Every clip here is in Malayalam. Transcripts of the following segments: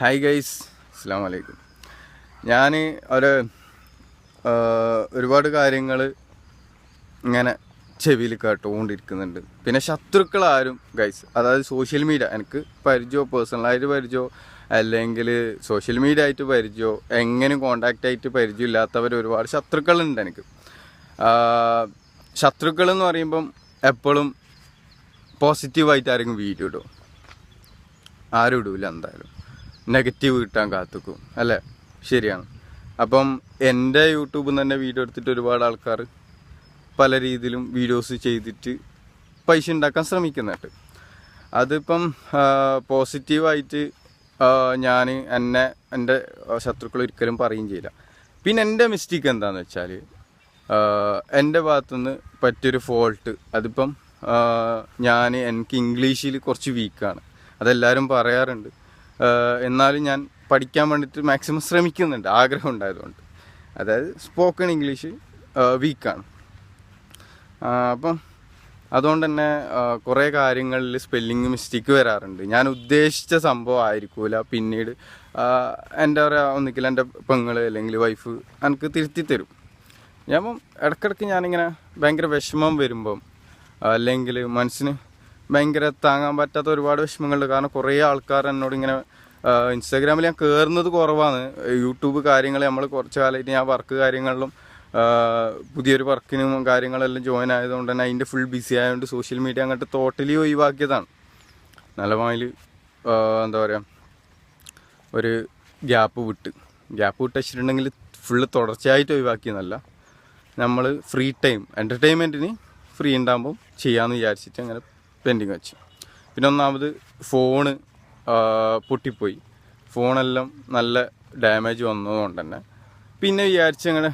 ഹായ് ഗൈസ് അസ്സാം വലൈക്കും ഞാൻ ഒരു ഒരുപാട് കാര്യങ്ങൾ ഇങ്ങനെ ചെവിയിൽ കേട്ടുകൊണ്ടിരിക്കുന്നുണ്ട് പിന്നെ ശത്രുക്കളാരും ഗൈസ് അതായത് സോഷ്യൽ മീഡിയ എനിക്ക് പരിചയമോ പേഴ്സണലായിട്ട് പരിചയമോ അല്ലെങ്കിൽ സോഷ്യൽ മീഡിയ ആയിട്ട് പരിചയമോ എങ്ങനെ കോണ്ടാക്റ്റ് ആയിട്ട് പരിചയം ഇല്ലാത്തവർ ഒരുപാട് ശത്രുക്കളുണ്ട് എനിക്ക്. ശത്രുക്കൾ എന്ന് പറയുമ്പം എപ്പോഴും പോസിറ്റീവായിട്ട് ആരെങ്കിലും വീഡിയോ ഇടും ആരും ഇടൂല എന്തായാലും. നെഗറ്റീവ് കിട്ടാൻ കാത്തുക്കും. അല്ലേ? ശരിയാണ്. അപ്പം എന്റെ യൂട്യൂബിൽ നിന്ന് തന്നെ വീഡിയോ എടുത്തിട്ട് ഒരുപാട് ആൾക്കാർ പല രീതിയിലും വീഡിയോസ് ചെയ്തിട്ട് പൈസ ഉണ്ടാക്കാൻ ശ്രമിക്കുന്നുണ്ട്. അതിപ്പം പോസിറ്റീവായിട്ട് ഞാൻ എന്നെ എന്റെ ശത്രുക്കൾ ഒരിക്കലും പറയുകയും ചെയ്യില്ല. പിന്നെ എന്റെ മിസ്റ്റേക്ക് എന്താണെന്ന് വെച്ചാൽ എന്റെ ഭാഗത്തുനിന്ന് പറ്റിയൊരു ഫോൾട്ട്. അതിപ്പം ഞാൻ എനിക്ക് ഇംഗ്ലീഷിൽ കുറച്ച് വീക്കാണ് അതെല്ലാവരും പറയാറുണ്ട്. എന്നാലും ഞാൻ പഠിക്കാൻ വേണ്ടിയിട്ട് മാക്സിമം ശ്രമിക്കുന്നുണ്ട്. ആഗ്രഹം ഉണ്ടായതുകൊണ്ട്. അതായത് സ്പോക്കൺ ഇംഗ്ലീഷ് വീക്കാണ് അപ്പം അതുകൊണ്ട് തന്നെ കുറേ കാര്യങ്ങളിൽ സ്പെല്ലിങ് മിസ്റ്റേക്ക് വരാറുണ്ട്. ഞാൻ ഉദ്ദേശിച്ച സംഭവം ആയിരിക്കൂല. പിന്നീട് എന്റെ പറയുക ഒന്നിക്കിൽ എന്റെ പെങ്ങൾ അല്ലെങ്കിൽ വൈഫ് എനിക്ക് തിരുത്തി തരും. ഞാൻ ഇപ്പം ഇടയ്ക്കിടയ്ക്ക് ഞാനിങ്ങനെ ഭയങ്കര വിഷമം വരുമ്പം അല്ലെങ്കിൽ മനസ്സിന് ഭയങ്കര താങ്ങാൻ പറ്റാത്ത ഒരുപാട് വിഷമങ്ങളുണ്ട്. കാരണം കുറേ ആൾക്കാർ എന്നോട് ഇങ്ങനെ ഇൻസ്റ്റാഗ്രാമിൽ ഞാൻ കയറുന്നത് കുറവാണ്. യൂട്യൂബ് കാര്യങ്ങൾ നമ്മൾ കുറച്ച് കാലമായിട്ട് ഞാൻ വർക്ക് കാര്യങ്ങളിലും പുതിയൊരു വർക്കിനും കാര്യങ്ങളെല്ലാം ജോയിൻ ആയതുകൊണ്ട് തന്നെ അതിന്റെ ഫുൾ ബിസി ആയതുകൊണ്ട് സോഷ്യൽ മീഡിയ അങ്ങോട്ട് ടോട്ടലി ഒഴിവാക്കിയതാണ്. നല്ല മാതിരി എന്താ പറയുക ഒരു ഗ്യാപ്പ് വിട്ട്. ഗ്യാപ്പ് വിട്ട് വെച്ചിട്ടുണ്ടെങ്കിൽ ഫുള്ള് തുടർച്ചയായിട്ട് ഒഴിവാക്കിയെന്നല്ല. നമ്മൾ ഫ്രീ ടൈം എന്റർടൈൻമെന്റിന് ഫ്രീ ഉണ്ടാകുമ്പോൾ ചെയ്യാമെന്ന് വിചാരിച്ചിട്ട് അങ്ങനെ പെൻഡിങ് വെച്ചു. പിന്നെ ഒന്നാമത് ഫോണ് പൊട്ടിപ്പോയി. ഫോണെല്ലാം നല്ല ഡാമേജ് വന്നതുകൊണ്ട് തന്നെ പിന്നെ വിചാരിച്ച് അങ്ങനെ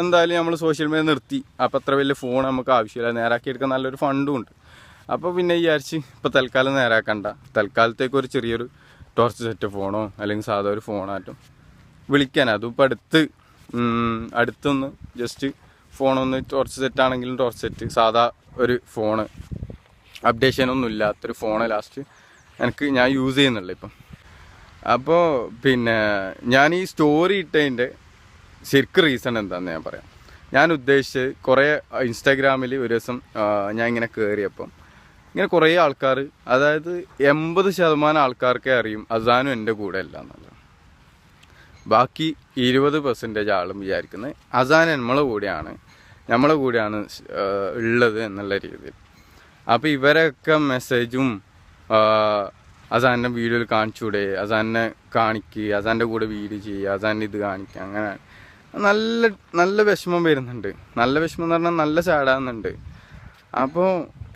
എന്തായാലും നമ്മൾ സോഷ്യൽ മീഡിയ നിർത്തി. അപ്പോൾ അത്ര വലിയ ഫോൺ നമുക്ക് ആവശ്യമില്ല. നേരാക്കി എടുക്കാൻ നല്ലൊരു ഫണ്ടും ഉണ്ട്. അപ്പോൾ പിന്നെ വിചാരിച്ച് ഇപ്പോൾ തൽക്കാലം നേരാക്കണ്ട. തൽക്കാലത്തേക്ക് ഒരു ചെറിയൊരു ടോർച്ച് സെറ്റ് ഫോണോ അല്ലെങ്കിൽ സാധാ ഒരു ഫോണായിട്ടും വിളിക്കാൻ അതും ഇപ്പോൾ അടുത്ത് അടുത്തൊന്ന് ജസ്റ്റ് ഫോണൊന്ന് ടോർച്ച് സെറ്റ് ആണെങ്കിലും ടോർച്ച് സെറ്റ് സാധാ ഒരു ഫോണ് അപ്ഡേഷൻ ഒന്നും ഇല്ലാത്തൊരു ഫോണ് ലാസ്റ്റ് എനിക്ക് ഞാൻ യൂസ് ചെയ്യുന്നുള്ളു ഇപ്പം. അപ്പോൾ പിന്നെ ഞാൻ ഈ സ്റ്റോറി ഇട്ടതിന്റെ ശരിക്കും റീസൺ എന്താണെന്ന് ഞാൻ പറയാം. ഞാൻ ഉദ്ദേശിച്ചത് കുറേ ഇൻസ്റ്റാഗ്രാമിൽ ഒരു ദിവസം ഞാൻ ഇങ്ങനെ കയറിയപ്പം ഇങ്ങനെ കുറേ ആൾക്കാർ അതായത് എൺപത് ശതമാനം ആൾക്കാർക്കേ അറിയും അസാനും എന്റെ കൂടെ അല്ല എന്നുള്ളത്. ബാക്കി ഇരുപത് പെർസെന്റേജ് ആളും വിചാരിക്കുന്നത് അസാൻ നമ്മളെ കൂടെയാണ് നമ്മളെ കൂടെയാണ് ഉള്ളത് എന്നുള്ള രീതിയിൽ. അപ്പോൾ ഇവരൊക്കെ മെസ്സേജും അസാനെ വീഡിയോയിൽ കാണിച്ചൂടെ അസാനെ കാണിക്കുക അസാന്റെ കൂടെ വീഡിയോ ചെയ്യുക അസാന്റെ ഇത് കാണിക്കുക അങ്ങനെ നല്ല നല്ല വിഷമം വരുന്നുണ്ട്. നല്ല വിഷമം എന്ന് പറഞ്ഞാൽ നല്ല സാഡാകുന്നുണ്ട് അപ്പോൾ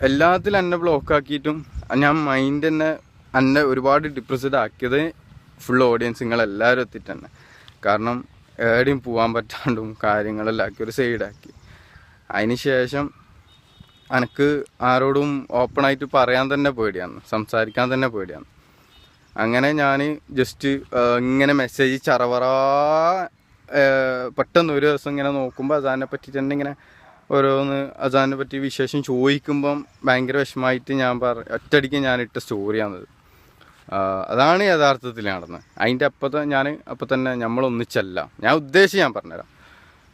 എല്ലാത്തിലും എന്നെ ബ്ലോക്കാക്കിയിട്ടും ഞാൻ മൈൻഡ് തന്നെ എന്നെ ഒരുപാട് ഡിപ്രസ്ഡ് ആക്കിയത് ഫുൾ ഓഡിയൻസ് നിങ്ങളെല്ലാവരും എത്തിയിട്ട് തന്നെ. കാരണം എവിടെയും പോകാൻ പറ്റാണ്ടും കാര്യങ്ങളെല്ലാം ആക്കി ഒരു സൈഡാക്കി അതിന് ശേഷം എനിക്ക് ആരോടും ഓപ്പണായിട്ട് പറയാൻ തന്നെ പേടിയാണ്. സംസാരിക്കാൻ തന്നെ പേടിയാണ്. അങ്ങനെ ഞാൻ ജസ്റ്റ് ഇങ്ങനെ മെസ്സേജ് ചറവറ പെട്ടെന്ന് ഒരു ദിവസം ഇങ്ങനെ നോക്കുമ്പോൾ അസാനെ പറ്റിയിട്ട് തന്നെ ഇങ്ങനെ ഓരോന്ന് അസാനെ പറ്റി വിശേഷം ചോദിക്കുമ്പം ഭയങ്കര വിഷമമായിട്ട് ഞാൻ പറ ഒറ്റയടിക്ക് ഞാൻ ഇട്ട സ്റ്റോറിയാണത് അതാണ് യഥാർത്ഥത്തിൽ നടന്നത് അതിന്റെ അപ്പത്തെ ഞാൻ അപ്പം തന്നെ നമ്മളൊന്നിച്ചല്ല. ഞാൻ ഉദ്ദേശിച്ച് ഞാൻ പറഞ്ഞുതരാം.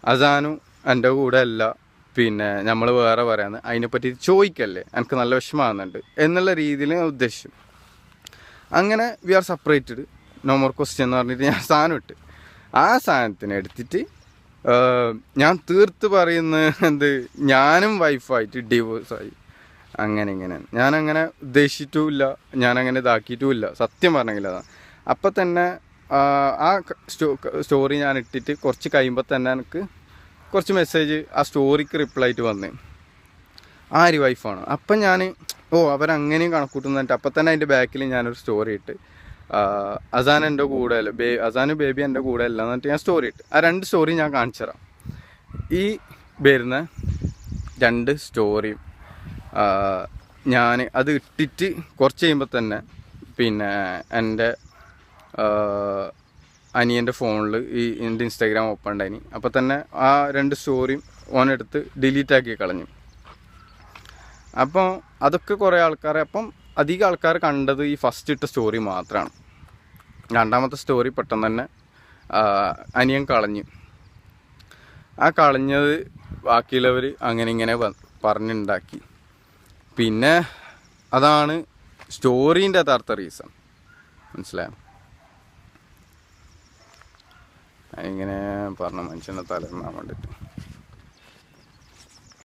അസാനും എന്റെ കൂടെ അല്ല. പിന്നെ നമ്മൾ വേറെ പറയാന്ന് അതിനെപ്പറ്റി ചോദിക്കല്ലേ എനിക്ക് നല്ല വിഷമാകുന്നുണ്ട് എന്നുള്ള രീതിയിൽ ഞാൻ ഉദ്ദേശിച്ചു. അങ്ങനെ we are separated. No more question എന്ന് പറഞ്ഞിട്ട് ഞാൻ സാധനം ഇട്ട്. ആ സാധനത്തിന് എടുത്തിട്ട് ഞാൻ തീർത്ത് പറയുന്ന എന്ത് ഞാനും വൈഫായിട്ട് ഡിവോഴ്സായി അങ്ങനെ ഇങ്ങനെ ഞാനങ്ങനെ ഉദ്ദേശിച്ചിട്ടുമില്ല. ഞാനങ്ങനെ ഇതാക്കിയിട്ടുമില്ല. സത്യം പറഞ്ഞെങ്കിൽ അതാണ് അപ്പം തന്നെ ആ സ്റ്റോറി ഞാൻ ഇട്ടിട്ട് കുറച്ച് കഴിയുമ്പോൾ തന്നെ എനിക്ക് കുറച്ച് മെസ്സേജ് ആ സ്റ്റോറിക്ക് റിപ്ലൈ ആയിട്ട് വന്നേ. ആര് വൈഫാണ് അപ്പം ഞാൻ ഓ അവരങ്ങനെയും കണക്കൂട്ടുന്നിട്ട് അപ്പം തന്നെ അതിന്റെ ബാക്കിൽ ഞാനൊരു സ്റ്റോറി ഇട്ട് അസാൻ എന്റെ കൂടെ അല്ല ബേ അസാനും ബേബി എന്റെ കൂടെ അല്ല എന്നിട്ട് ഞാൻ സ്റ്റോറി ഇട്ട്. ആ രണ്ട് സ്റ്റോറി ഞാൻ കാണിച്ചു തരാം. ഈ വരുന്ന രണ്ട് സ്റ്റോറിയും ഞാൻ അത് ഇട്ടിട്ട് കുറച്ച് കഴിയുമ്പോൾ തന്നെ പിന്നെ എന്റെ അനിയന്റെ ഫോണിൽ ഈ എന്റെ ഇൻസ്റ്റാഗ്രാം ഓപ്പൺ ഉണ്ടായിനി. അപ്പോൾ തന്നെ ആ രണ്ട് സ്റ്റോറിയും ഓനെടുത്ത് ഡിലീറ്റ് ആക്കി കളഞ്ഞു. അപ്പോൾ അതൊക്കെ കുറേ ആൾക്കാരെ അപ്പം അധികം ആൾക്കാർ കണ്ടത് ഈ ഫസ്റ്റ് ഇട്ട സ്റ്റോറി മാത്രമാണ് രണ്ടാമത്തെ സ്റ്റോറി പെട്ടെന്ന് തന്നെ അനിയൻ കളഞ്ഞു. ആ കളഞ്ഞത് ബാക്കിയുള്ളവർ അങ്ങനെ ഇങ്ങനെ പറഞ്ഞുണ്ടാക്കി. പിന്നെ അതാണ് സ്റ്റോറീന്റെ യഥാർത്ഥ റീസൺ മനസ്സിലായോ? ഇങ്ങനെ പറഞ്ഞു മനുഷ്യനെ തലന്നാൻ വേണ്ടിയിട്ട്